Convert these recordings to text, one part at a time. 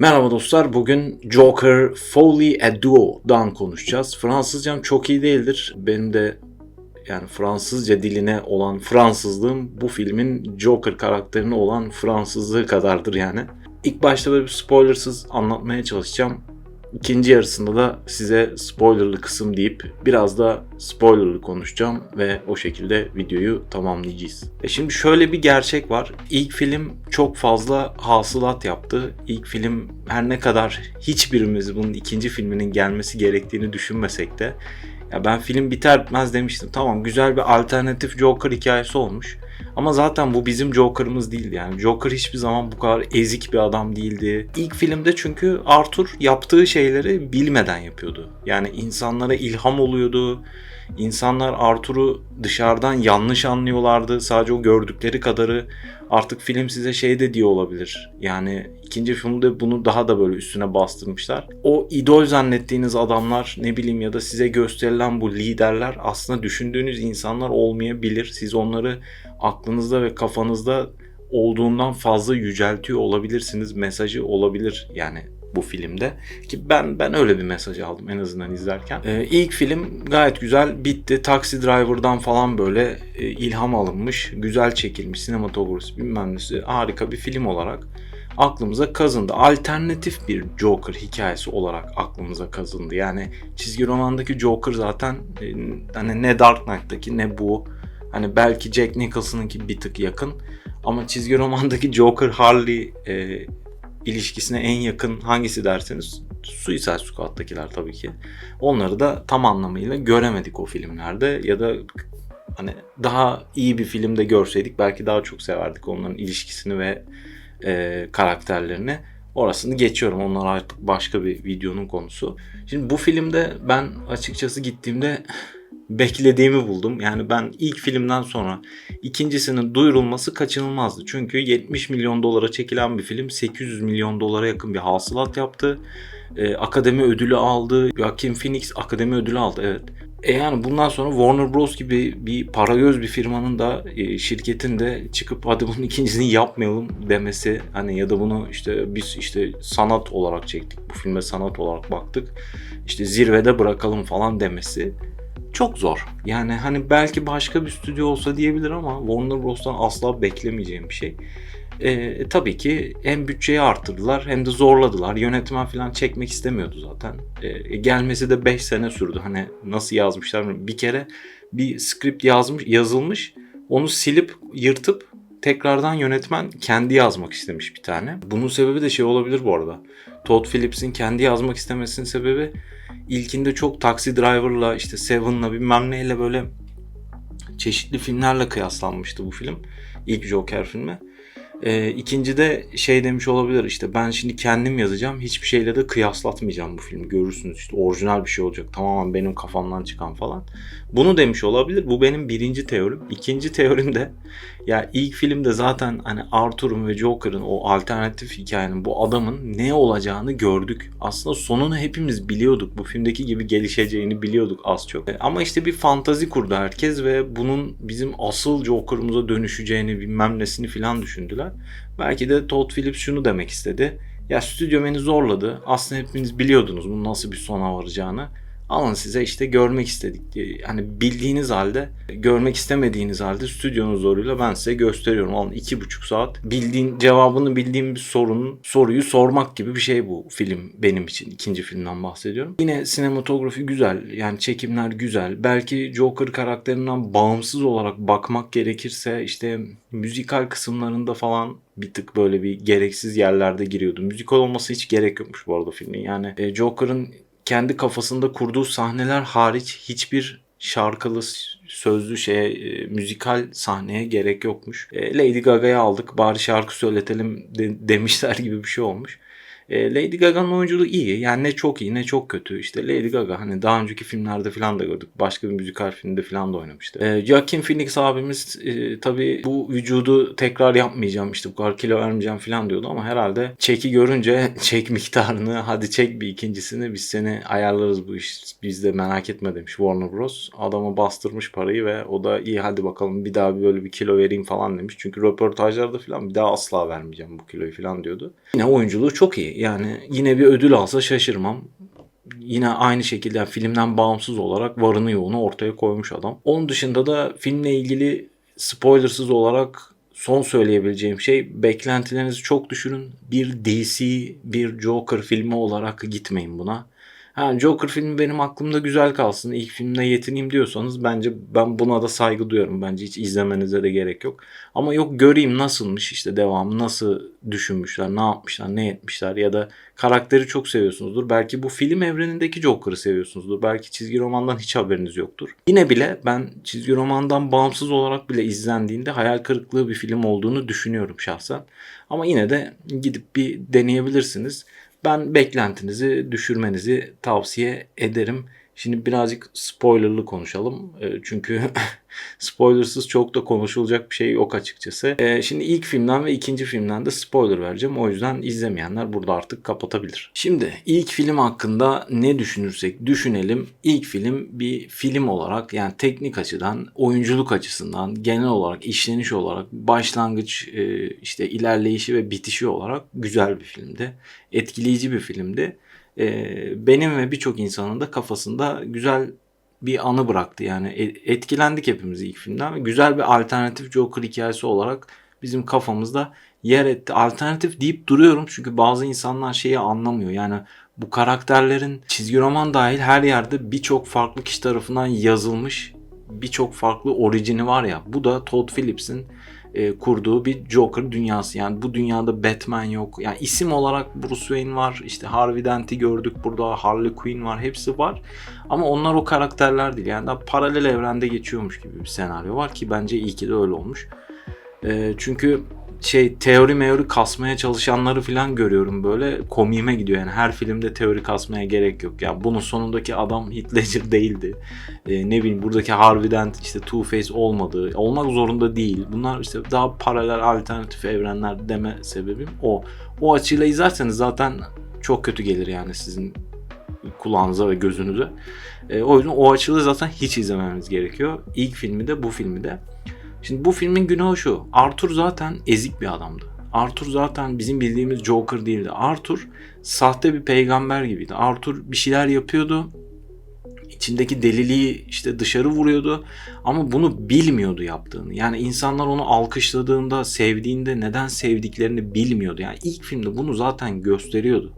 Merhaba dostlar. Bugün Joker Folly a Duo'dan konuşacağız. Fransızcam çok iyi değildir. Benim de yani Fransızca diline olan Fransızlığım bu filmin Joker karakterine olan Fransızlığı kadardır yani. İlk başta böyle bir spoilersız anlatmaya çalışacağım. İkinci yarısında da size spoilerlı kısım deyip biraz da spoilerlı konuşacağım ve o şekilde videoyu tamamlayacağız. E şimdi şöyle bir gerçek var. İlk film çok fazla hasılat yaptı. İlk film her ne kadar hiçbirimiz bunun ikinci filminin gelmesi gerektiğini düşünmesek de ya ben film biter bitmez demiştim. Tamam güzel bir alternatif Joker hikayesi olmuş. Ama zaten bu bizim Joker'ımız değildi yani. Joker hiçbir zaman bu kadar ezik bir adam değildi. İlk filmde çünkü Arthur yaptığı şeyleri bilmeden yapıyordu. Yani insanlara ilham oluyordu. İnsanlar Arthur'u dışarıdan yanlış anlıyorlardı. Sadece o gördükleri kadarı artık film size şey de diyor olabilir. Yani ikinci filmde bunu daha da böyle üstüne bastırmışlar. O idol zannettiğiniz adamlar ne bileyim ya da size gösterilen bu liderler aslında düşündüğünüz insanlar olmayabilir. Siz onları aklınızda ve kafanızda olduğundan fazla yüceltiyor olabilirsiniz. Mesajı olabilir yani bu filmde ki ben ben öyle bir mesaj aldım en azından izlerken. Ee, ilk film gayet güzel bitti. Taxi Driver'dan falan böyle e, ilham alınmış, güzel çekilmiş sinematografisi bilmem nesi harika bir film olarak aklımıza kazındı. Alternatif bir Joker hikayesi olarak aklımıza kazındı. Yani çizgi romandaki Joker zaten e, hani ne Dark Knight'taki ne bu hani belki Jack Nicholson'ınki bir tık yakın ama çizgi romandaki Joker Harley e, ilişkisine en yakın hangisi derseniz Suicide Squad'dakiler tabii ki. Onları da tam anlamıyla göremedik o filmlerde ya da hani daha iyi bir filmde görseydik belki daha çok severdik onların ilişkisini ve e, karakterlerini. Orasını geçiyorum. Onlar artık başka bir videonun konusu. Şimdi bu filmde ben açıkçası gittiğimde beklediğimi buldum. Yani ben ilk filmden sonra ikincisinin duyurulması kaçınılmazdı. Çünkü 70 milyon dolara çekilen bir film 800 milyon dolara yakın bir hasılat yaptı. Ee, akademi ödülü aldı. Joaquin Phoenix akademi ödülü aldı evet. E yani bundan sonra Warner Bros gibi bir para göz bir firmanın da e, şirketin de çıkıp hadi bunun ikincisini yapmayalım demesi hani ya da bunu işte biz işte sanat olarak çektik bu filme sanat olarak baktık işte zirvede bırakalım falan demesi çok zor. Yani hani belki başka bir stüdyo olsa diyebilir ama Warner Bros'tan asla beklemeyeceğim bir şey. E, tabii ki hem bütçeyi arttırdılar hem de zorladılar. Yönetmen falan çekmek istemiyordu zaten. E, gelmesi de 5 sene sürdü. Hani nasıl yazmışlar bir kere bir script yazmış yazılmış onu silip yırtıp tekrardan yönetmen kendi yazmak istemiş bir tane. Bunun sebebi de şey olabilir bu arada. Todd Phillips'in kendi yazmak istemesinin sebebi ilkinde çok Taxi Driver'la işte Seven'la bilmem neyle böyle çeşitli filmlerle kıyaslanmıştı bu film. İlk Joker filmi. E, ikinci de şey demiş olabilir işte ben şimdi kendim yazacağım hiçbir şeyle de kıyaslatmayacağım bu filmi görürsünüz işte orijinal bir şey olacak tamamen benim kafamdan çıkan falan. Bunu demiş olabilir bu benim birinci teorim. İkinci teorim de ya ilk filmde zaten hani Arthur'un ve Joker'ın o alternatif hikayenin bu adamın ne olacağını gördük. Aslında sonunu hepimiz biliyorduk. Bu filmdeki gibi gelişeceğini biliyorduk az çok. E, ama işte bir fantazi kurdu herkes ve bunun bizim asıl Joker'ımıza dönüşeceğini bilmem nesini filan düşündüler. Belki de Todd Phillips şunu demek istedi. Ya stüdyo beni zorladı. Aslında hepiniz biliyordunuz bunun nasıl bir sona varacağını alın size işte görmek istedik diye. Hani bildiğiniz halde görmek istemediğiniz halde stüdyonun zoruyla ben size gösteriyorum. Alın iki buçuk saat bildiğin cevabını bildiğim bir sorunun soruyu sormak gibi bir şey bu film benim için. ikinci filmden bahsediyorum. Yine sinematografi güzel. Yani çekimler güzel. Belki Joker karakterinden bağımsız olarak bakmak gerekirse işte müzikal kısımlarında falan bir tık böyle bir gereksiz yerlerde giriyordu. Müzikal olması hiç gerek yokmuş bu arada filmin. Yani e, Joker'ın kendi kafasında kurduğu sahneler hariç hiçbir şarkılı sözlü şeye e, müzikal sahneye gerek yokmuş. E, Lady Gaga'yı aldık bari şarkı söyletelim de, demişler gibi bir şey olmuş. E, Lady Gaga'nın oyunculuğu iyi. Yani ne çok iyi ne çok kötü. İşte Lady Gaga hani daha önceki filmlerde falan da gördük. Başka bir müzikal filmde falan da oynamıştı. E, Joaquin Phoenix abimiz e, tabii bu vücudu tekrar yapmayacağım işte bu kadar kilo vermeyeceğim falan diyordu ama herhalde çeki görünce çek miktarını hadi çek bir ikincisini biz seni ayarlarız bu iş. Biz de merak etme demiş Warner Bros. Adama bastırmış parayı ve o da iyi hadi bakalım bir daha böyle bir kilo vereyim falan demiş. Çünkü röportajlarda falan bir daha asla vermeyeceğim bu kiloyu falan diyordu. Yine oyunculuğu çok iyi Yani yine bir ödül alsa şaşırmam. Yine aynı şekilde yani filmden bağımsız olarak varını yoğunu ortaya koymuş adam. Onun dışında da filmle ilgili spoilersız olarak son söyleyebileceğim şey beklentilerinizi çok düşürün. Bir DC, bir Joker filmi olarak gitmeyin buna. Ha, Joker filmi benim aklımda güzel kalsın. İlk filmde yetineyim diyorsanız bence ben buna da saygı duyuyorum. Bence hiç izlemenize de gerek yok. Ama yok göreyim nasılmış işte devamı nasıl düşünmüşler, ne yapmışlar, ne etmişler ya da karakteri çok seviyorsunuzdur. Belki bu film evrenindeki Joker'ı seviyorsunuzdur. Belki çizgi romandan hiç haberiniz yoktur. Yine bile ben çizgi romandan bağımsız olarak bile izlendiğinde hayal kırıklığı bir film olduğunu düşünüyorum şahsen. Ama yine de gidip bir deneyebilirsiniz. Ben beklentinizi düşürmenizi tavsiye ederim. Şimdi birazcık spoilerlı konuşalım. E, Çünkü spoilersız çok da konuşulacak bir şey yok açıkçası. E, Şimdi ilk filmden ve ikinci filmden de spoiler vereceğim. O yüzden izlemeyenler burada artık kapatabilir. Şimdi ilk film hakkında ne düşünürsek düşünelim. İlk film bir film olarak yani teknik açıdan, oyunculuk açısından, genel olarak işleniş olarak başlangıç, e, işte ilerleyişi ve bitişi olarak güzel bir filmdi. Etkileyici bir filmdi e, benim ve birçok insanın da kafasında güzel bir anı bıraktı. Yani e- etkilendik hepimiz ilk filmden ve güzel bir alternatif Joker hikayesi olarak bizim kafamızda yer etti. Alternatif deyip duruyorum çünkü bazı insanlar şeyi anlamıyor. Yani bu karakterlerin çizgi roman dahil her yerde birçok farklı kişi tarafından yazılmış birçok farklı orijini var ya. Bu da Todd Phillips'in e, kurduğu bir Joker dünyası. Yani bu dünyada Batman yok. Yani isim olarak Bruce Wayne var. İşte Harvey Dent'i gördük burada. Harley Quinn var. Hepsi var. Ama onlar o karakterler değil. Yani daha paralel evrende geçiyormuş gibi bir senaryo var ki bence iyi ki de öyle olmuş. E, çünkü şey teori meori kasmaya çalışanları falan görüyorum böyle. Komiğime gidiyor yani. Her filmde teori kasmaya gerek yok. Yani bunun sonundaki adam Ledger değildi. Ee, ne bileyim buradaki Harvey Dent işte Two Face olmadı. Olmak zorunda değil. Bunlar işte daha paralel alternatif evrenler deme sebebim o. O açıyla izlerseniz zaten çok kötü gelir yani sizin kulağınıza ve gözünüze. Ee, o yüzden o açıyla zaten hiç izlememiz gerekiyor. İlk filmi de bu filmi de Şimdi bu filmin günahı şu. Arthur zaten ezik bir adamdı. Arthur zaten bizim bildiğimiz Joker değildi. Arthur sahte bir peygamber gibiydi. Arthur bir şeyler yapıyordu. İçindeki deliliği işte dışarı vuruyordu ama bunu bilmiyordu yaptığını. Yani insanlar onu alkışladığında, sevdiğinde neden sevdiklerini bilmiyordu. Yani ilk filmde bunu zaten gösteriyordu.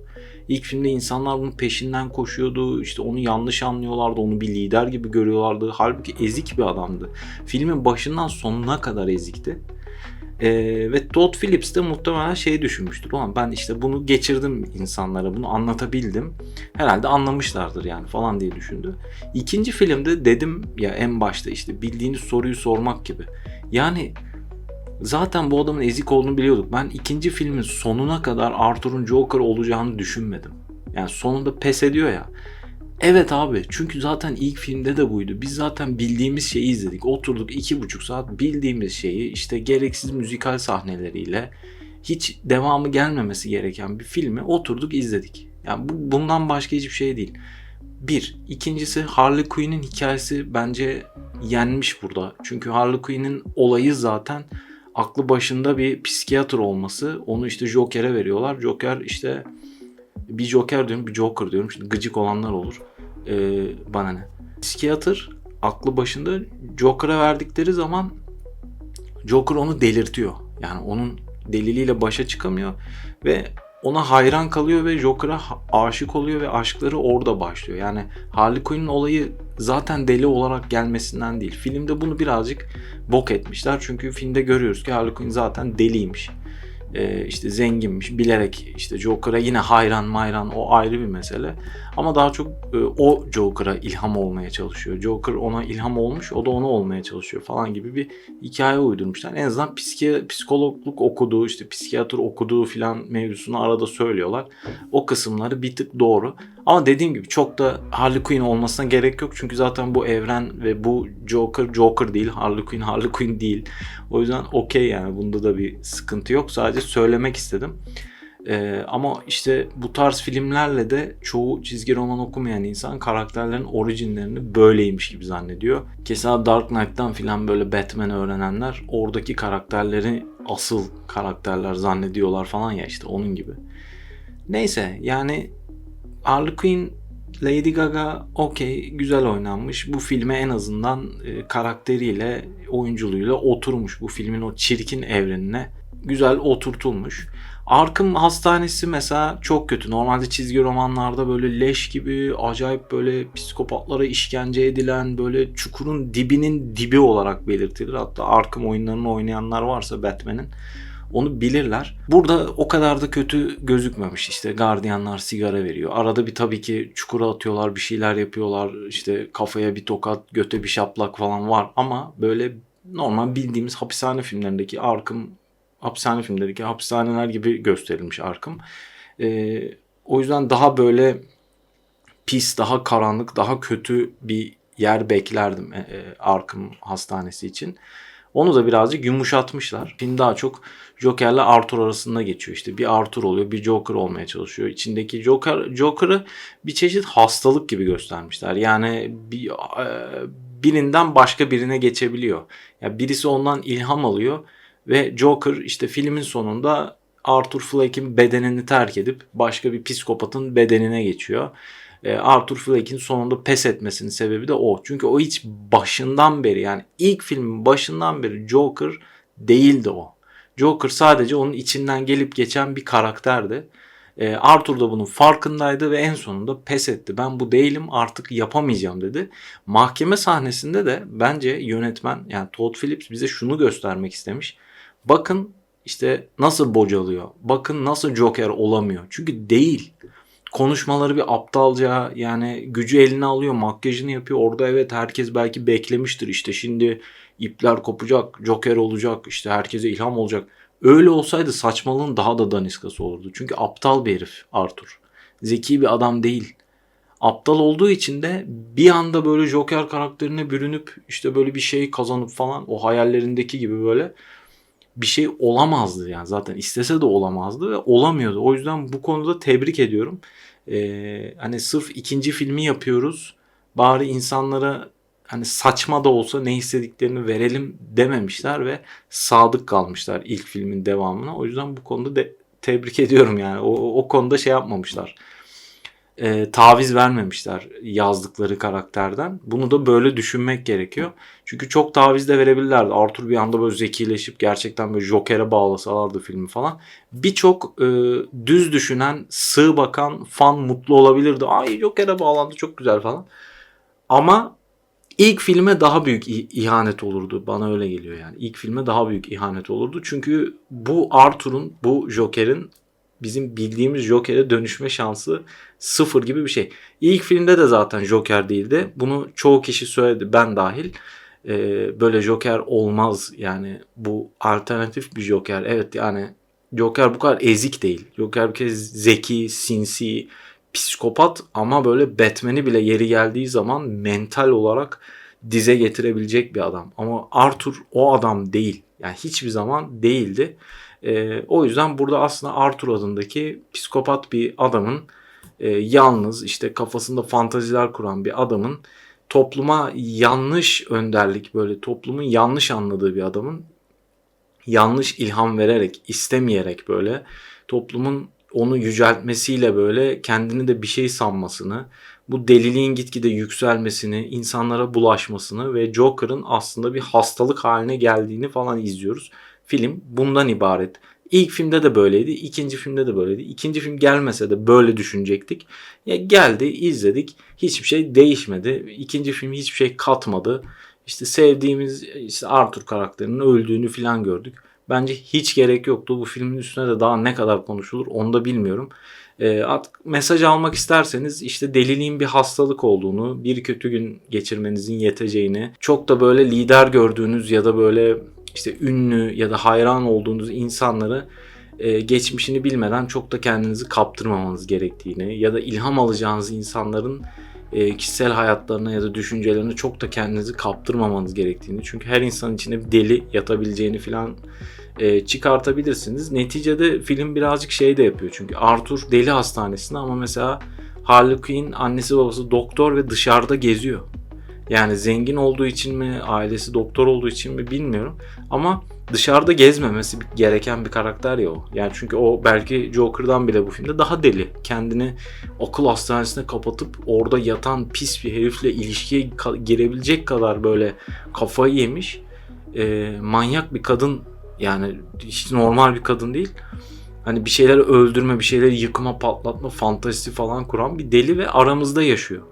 İlk filmde insanlar bunun peşinden koşuyordu. İşte onu yanlış anlıyorlardı. Onu bir lider gibi görüyorlardı. Halbuki ezik bir adamdı. Filmin başından sonuna kadar ezikti. Ee, ve Todd Phillips de muhtemelen şey düşünmüştür. Ulan ben işte bunu geçirdim insanlara. Bunu anlatabildim. Herhalde anlamışlardır yani falan diye düşündü. İkinci filmde dedim ya en başta işte bildiğiniz soruyu sormak gibi. Yani Zaten bu adamın ezik olduğunu biliyorduk. Ben ikinci filmin sonuna kadar Arthur'un Joker olacağını düşünmedim. Yani sonunda pes ediyor ya. Evet abi çünkü zaten ilk filmde de buydu. Biz zaten bildiğimiz şeyi izledik. Oturduk iki buçuk saat bildiğimiz şeyi işte gereksiz müzikal sahneleriyle hiç devamı gelmemesi gereken bir filmi oturduk izledik. Yani bu, bundan başka hiçbir şey değil. Bir. ikincisi Harley Quinn'in hikayesi bence yenmiş burada. Çünkü Harley Quinn'in olayı zaten aklı başında bir psikiyatr olması. Onu işte Joker'e veriyorlar. Joker işte bir Joker diyorum bir Joker diyorum. Şimdi gıcık olanlar olur. Ee, bana ne? Psikiyatr aklı başında Joker'a verdikleri zaman Joker onu delirtiyor. Yani onun deliliğiyle başa çıkamıyor ve ona hayran kalıyor ve Joker'a aşık oluyor ve aşkları orada başlıyor. Yani Harley Quinn'in olayı zaten deli olarak gelmesinden değil. Filmde bunu birazcık bok etmişler. Çünkü filmde görüyoruz ki Harley Quinn zaten deliymiş. Ee, işte zenginmiş bilerek işte Joker'a yine hayran mayran o ayrı bir mesele ama daha çok e, o Joker'a ilham olmaya çalışıyor Joker ona ilham olmuş o da ona olmaya çalışıyor falan gibi bir hikaye uydurmuşlar en azından psiki, psikologluk okuduğu işte psikiyatr okuduğu filan mevzusunu arada söylüyorlar o kısımları bir tık doğru ama dediğim gibi çok da Harley Quinn olmasına gerek yok çünkü zaten bu evren ve bu Joker Joker değil Harley Quinn Harley Quinn değil o yüzden okey yani bunda da bir sıkıntı yok sadece söylemek istedim. Ee, ama işte bu tarz filmlerle de çoğu çizgi roman okumayan insan karakterlerin orijinlerini böyleymiş gibi zannediyor. Keza Dark Knight'tan filan böyle Batman öğrenenler oradaki karakterleri asıl karakterler zannediyorlar falan ya işte onun gibi. Neyse yani Harley Quinn Lady Gaga okey güzel oynanmış. Bu filme en azından e, karakteriyle, oyunculuğuyla oturmuş. Bu filmin o çirkin evrenine güzel oturtulmuş. Arkham Hastanesi mesela çok kötü. Normalde çizgi romanlarda böyle leş gibi acayip böyle psikopatlara işkence edilen böyle çukurun dibinin dibi olarak belirtilir. Hatta Arkham oyunlarını oynayanlar varsa Batman'in onu bilirler. Burada o kadar da kötü gözükmemiş. İşte gardiyanlar sigara veriyor. Arada bir tabii ki çukura atıyorlar, bir şeyler yapıyorlar. İşte kafaya bir tokat, göte bir şaplak falan var ama böyle normal bildiğimiz hapishane filmlerindeki Arkham hapishane filmlerindeki hapishaneler gibi gösterilmiş Arkham. Ee, o yüzden daha böyle pis, daha karanlık, daha kötü bir yer beklerdim e, e, Arkham hastanesi için. Onu da birazcık yumuşatmışlar. Film daha çok Joker'le Arthur arasında geçiyor. İşte bir Arthur oluyor, bir Joker olmaya çalışıyor. İçindeki Joker Joker'ı bir çeşit hastalık gibi göstermişler. Yani bir, e, birinden başka birine geçebiliyor. Yani birisi ondan ilham alıyor ve Joker işte filmin sonunda Arthur Fleck'in bedenini terk edip başka bir psikopatın bedenine geçiyor. E, Arthur Fleck'in sonunda pes etmesinin sebebi de o. Çünkü o hiç başından beri yani ilk filmin başından beri Joker değildi o. Joker sadece onun içinden gelip geçen bir karakterdi. E, Arthur da bunun farkındaydı ve en sonunda pes etti. Ben bu değilim artık yapamayacağım dedi. Mahkeme sahnesinde de bence yönetmen yani Todd Phillips bize şunu göstermek istemiş. Bakın işte nasıl bocalıyor. Bakın nasıl Joker olamıyor. Çünkü değil. Konuşmaları bir aptalca yani gücü eline alıyor makyajını yapıyor. Orada evet herkes belki beklemiştir işte şimdi ipler kopacak Joker olacak işte herkese ilham olacak. Öyle olsaydı saçmalığın daha da daniskası olurdu. Çünkü aptal bir herif Arthur. Zeki bir adam değil. Aptal olduğu için de bir anda böyle Joker karakterine bürünüp işte böyle bir şey kazanıp falan o hayallerindeki gibi böyle bir şey olamazdı yani zaten istese de olamazdı ve olamıyordu. O yüzden bu konuda tebrik ediyorum. Ee, hani sırf ikinci filmi yapıyoruz. Bari insanlara hani saçma da olsa ne istediklerini verelim dememişler ve sadık kalmışlar ilk filmin devamına. O yüzden bu konuda de tebrik ediyorum yani. O, o konuda şey yapmamışlar e, taviz vermemişler yazdıkları karakterden. Bunu da böyle düşünmek gerekiyor. Çünkü çok taviz de verebilirlerdi. Arthur bir anda böyle zekileşip gerçekten böyle Joker'e bağlasalardı filmi falan. Birçok e, düz düşünen, sığ bakan fan mutlu olabilirdi. Ay Joker'e bağlandı çok güzel falan. Ama ilk filme daha büyük ihanet olurdu. Bana öyle geliyor yani. İlk filme daha büyük ihanet olurdu. Çünkü bu Arthur'un, bu Joker'in bizim bildiğimiz Joker'e dönüşme şansı sıfır gibi bir şey. İlk filmde de zaten Joker değildi. Bunu çoğu kişi söyledi ben dahil. Ee, böyle Joker olmaz yani bu alternatif bir Joker. Evet yani Joker bu kadar ezik değil. Joker bir kez zeki, sinsi, psikopat ama böyle Batman'i bile yeri geldiği zaman mental olarak dize getirebilecek bir adam. Ama Arthur o adam değil. Yani hiçbir zaman değildi. E, o yüzden burada aslında Arthur adındaki psikopat bir adamın e, yalnız işte kafasında fantaziler kuran bir adamın topluma yanlış önderlik böyle toplumun yanlış anladığı bir adamın yanlış ilham vererek istemeyerek böyle toplumun onu yüceltmesiyle böyle kendini de bir şey sanmasını, bu deliliğin gitgide yükselmesini, insanlara bulaşmasını ve Joker'ın aslında bir hastalık haline geldiğini falan izliyoruz film bundan ibaret. İlk filmde de böyleydi, ikinci filmde de böyleydi. İkinci film gelmese de böyle düşünecektik. Ya geldi, izledik. Hiçbir şey değişmedi. İkinci film hiçbir şey katmadı. İşte sevdiğimiz işte Arthur karakterinin öldüğünü falan gördük. Bence hiç gerek yoktu. Bu filmin üstüne de daha ne kadar konuşulur onu da bilmiyorum. E, mesaj almak isterseniz işte deliliğin bir hastalık olduğunu, bir kötü gün geçirmenizin yeteceğini, çok da böyle lider gördüğünüz ya da böyle işte ünlü ya da hayran olduğunuz insanları e, geçmişini bilmeden çok da kendinizi kaptırmamanız gerektiğini ya da ilham alacağınız insanların e, kişisel hayatlarına ya da düşüncelerine çok da kendinizi kaptırmamanız gerektiğini. Çünkü her insanın içinde bir deli yatabileceğini falan e, çıkartabilirsiniz. Neticede film birazcık şey de yapıyor. Çünkü Arthur deli hastanesinde ama mesela Harley Quinn annesi babası doktor ve dışarıda geziyor. Yani zengin olduğu için mi, ailesi doktor olduğu için mi bilmiyorum. Ama dışarıda gezmemesi gereken bir karakter ya o. Yani çünkü o belki Joker'dan bile bu filmde daha deli. Kendini akıl hastanesine kapatıp orada yatan pis bir herifle ilişkiye girebilecek kadar böyle kafayı yemiş. e, manyak bir kadın yani hiç normal bir kadın değil. Hani bir şeyleri öldürme, bir şeyleri yıkma, patlatma fantazisi falan kuran bir deli ve aramızda yaşıyor.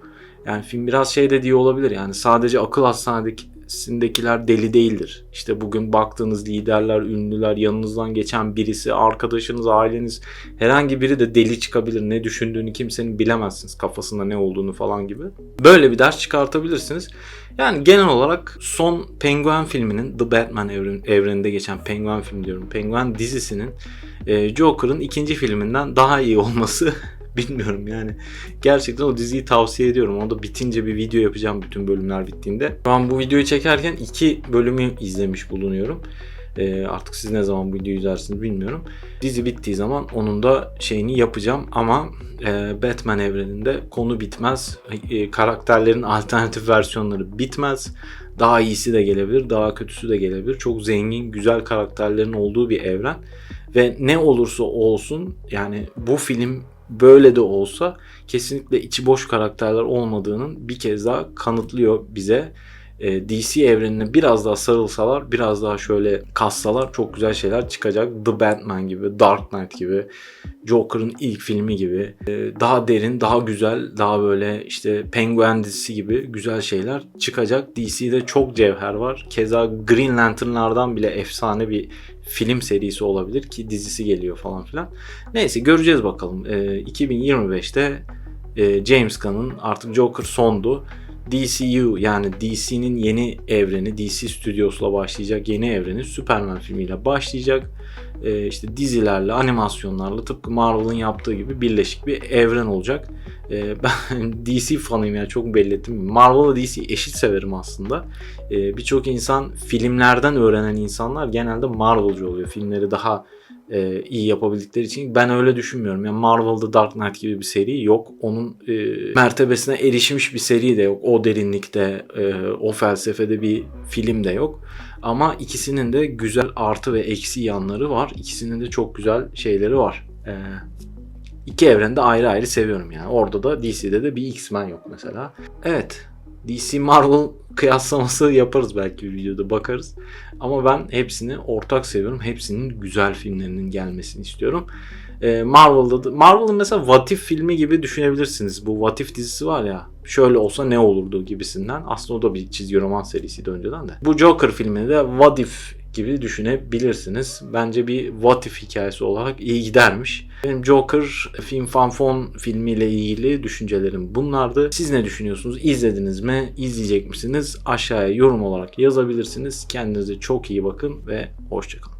Yani film biraz şey de diye olabilir yani sadece akıl hastanesindekiler deli değildir. İşte bugün baktığınız liderler, ünlüler, yanınızdan geçen birisi, arkadaşınız, aileniz herhangi biri de deli çıkabilir. Ne düşündüğünü kimsenin bilemezsiniz. Kafasında ne olduğunu falan gibi. Böyle bir ders çıkartabilirsiniz. Yani genel olarak son Penguin filminin The Batman evren, evreninde geçen Penguin film diyorum. Penguin dizisinin e, Joker'ın ikinci filminden daha iyi olması bilmiyorum yani. Gerçekten o diziyi tavsiye ediyorum. Onu da bitince bir video yapacağım bütün bölümler bittiğinde. Şu an bu videoyu çekerken iki bölümü izlemiş bulunuyorum. E, artık siz ne zaman bu videoyu izlersiniz bilmiyorum. Dizi bittiği zaman onun da şeyini yapacağım ama e, Batman evreninde konu bitmez. E, karakterlerin alternatif versiyonları bitmez. Daha iyisi de gelebilir, daha kötüsü de gelebilir. Çok zengin, güzel karakterlerin olduğu bir evren. Ve ne olursa olsun yani bu film böyle de olsa kesinlikle içi boş karakterler olmadığının bir kez daha kanıtlıyor bize. E, DC evrenine biraz daha sarılsalar, biraz daha şöyle kassalar çok güzel şeyler çıkacak. The Batman gibi, Dark Knight gibi, Joker'ın ilk filmi gibi e, daha derin, daha güzel, daha böyle işte Penguin dizisi gibi güzel şeyler çıkacak. DC'de çok cevher var. Keza Green Lantern'lardan bile efsane bir film serisi olabilir ki dizisi geliyor falan filan. Neyse göreceğiz bakalım. E, 2025'te e, James Gunn'ın artık Joker sondu. DCU yani DC'nin yeni evreni, DC Studios'la başlayacak yeni evreni Superman filmiyle başlayacak. Ee, işte dizilerle, animasyonlarla tıpkı Marvel'ın yaptığı gibi birleşik bir evren olacak. Ee, ben DC fanıyım ya çok belli ettim. Marvel'la DC eşit severim aslında. Ee, Birçok insan filmlerden öğrenen insanlar genelde Marvel'cı oluyor. Filmleri daha e, iyi yapabildikleri için ben öyle düşünmüyorum. Yani Marvel'da Dark Knight gibi bir seri yok. Onun e, mertebesine erişmiş bir seri de yok. O derinlikte, e, o felsefede bir film de yok. Ama ikisinin de güzel artı ve eksi yanları var. İkisinin de çok güzel şeyleri var. E, iki evrende ayrı ayrı seviyorum yani. Orada da DC'de de bir X-Men yok mesela. Evet. DC Marvel kıyaslaması yaparız belki bir videoda bakarız. Ama ben hepsini ortak seviyorum. Hepsinin güzel filmlerinin gelmesini istiyorum. Ee, Marvel'da da, Marvel'ın mesela What If filmi gibi düşünebilirsiniz. Bu What If dizisi var ya şöyle olsa ne olurdu gibisinden. Aslında o da bir çizgi roman serisiydi önceden de. Bu Joker filmini de What If gibi düşünebilirsiniz. Bence bir What If hikayesi olarak iyi gidermiş. Benim Joker Film Fanfon filmiyle ilgili düşüncelerim bunlardı. Siz ne düşünüyorsunuz? İzlediniz mi? İzleyecek misiniz? Aşağıya yorum olarak yazabilirsiniz. Kendinize çok iyi bakın ve hoşçakalın.